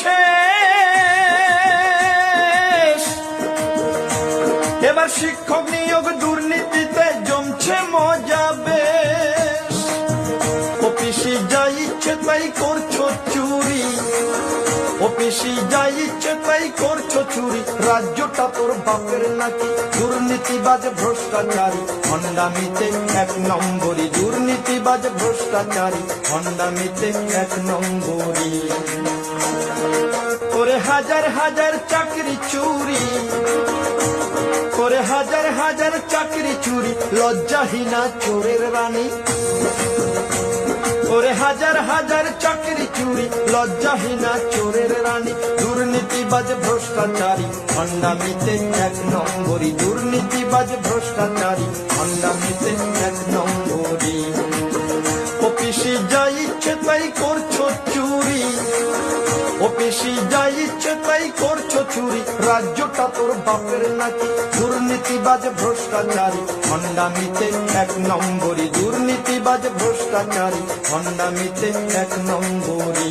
শেষ। এবার শিক্ষক নিয়োগ দুর্নীতিতে জমছে মজা বেশ। অফিসে যা ইচ্ছে তাই করছ চুরি। অফিসে যা ইচ্ছে তাই করছ চুরি। রাজ্যটা তোর বাপের নাকি দুর্নীতিবাজ, ভ্রষ্টাচারী। হন্ডামিতে এক নম্বরই দুর্নীতিবাজ, ভ্রষ্টাচারী। হন্ডামিতে এক নম্বর হাজার হাজার চাকরি চুরি। করে হাজার হাজার চাকরি চুরি, লজ্জাহীনা চোরের রানী। করে হাজার হাজার চাকরি চুরি, লজ্জাহীনা চোরের রানী। দুর্নীতিবাজ ভ্রষ্টাচারী, হন্ডামিতে এক নম্বরই দুর্নীতিবাজ ভ্রষ্টাচারী, হন্ডামিতে এক নম্বরই অফিসে যা ইচ্ছে তাই করছ চুরি। বেশি যা ইচ্ছে তাই করছ চুরি। রাজ্যটা তোর বাপের নাকি? দুর্নীতিবাজ ভ্রষ্টাচারী। হন্ডামিতে এক নম্বরী দুর্নীতিবাজ ভ্রষ্টাচারী। হন্ডামিতে এক নম্বরী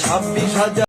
ছাব্বিশ হাজার